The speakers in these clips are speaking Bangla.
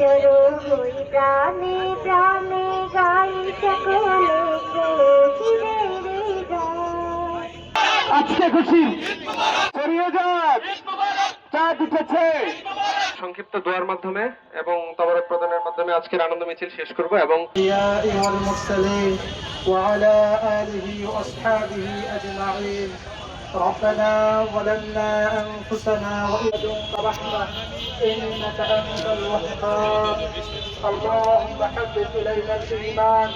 হই প্রাণে প্রাণে গাই সকলে আজকে খুশি। যাক। সংক্ষিপ্ত দোয়ার মাধ্যমে এবং তবরক প্রদানের মাধ্যমে আজকের আনন্দ মিছিল শেষ করব এবং ইয়া আইয়ুহাল মুরসালিন ওয়া আলা আলিহি ওয়া আসহাবিহি আজমাইন। ربنا ظلمنا أنفسنا وإن لدنك رحمة إنك أنت الوهاب. اللهم حبب إلينا الإيمان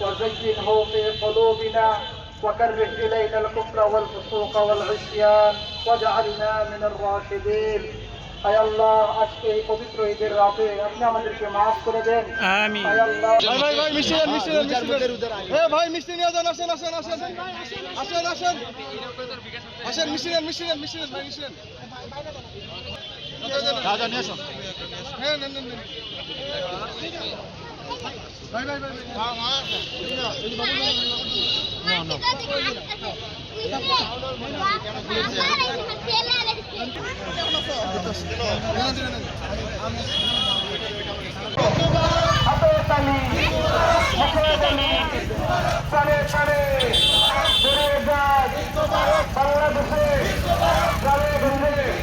وزينه في قلوبنا وكره إلينا الكفر والفسوق والعصيان واجعلنا من الراشدين. আল্লাহ আজকে এই পবিত্র ঈদের রাতে আপনি আমাদেরকে মাফ করে দেন। আমিন। ভাই ভাই ভাই মিষ্টি দেন মিষ্টি দেন এ ভাই মিষ্টি নিয়ে যান আসেন আসেন আসেন। আসেন আসেন আসেন। মিষ্টি দেন মিষ্টি দেন মিষ্টি দেন ভাই মিষ্টি দেন। দাদা নিয়ে আসো। হ্যাঁ নেন নেন নেন। ভাই ভাই ভাই হাতে তালি মুখে তালি প্রাণে প্রাণে বেড়ে যাক বাংলাদেশে গ্রামে গঞ্জে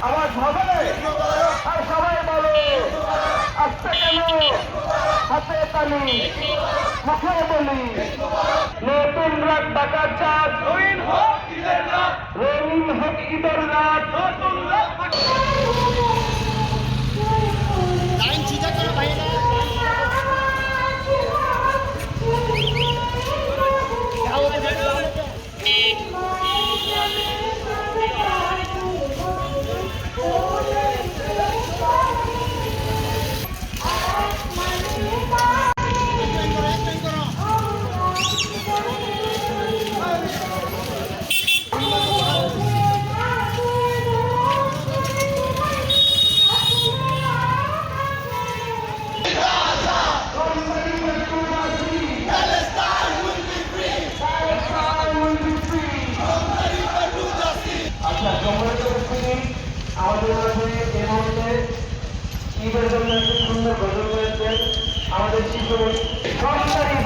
আওয়াজ হবে আর সবাই বলো আসতে কেন নতুন রাত রঙিন হোক ঈদের রাত সরকারি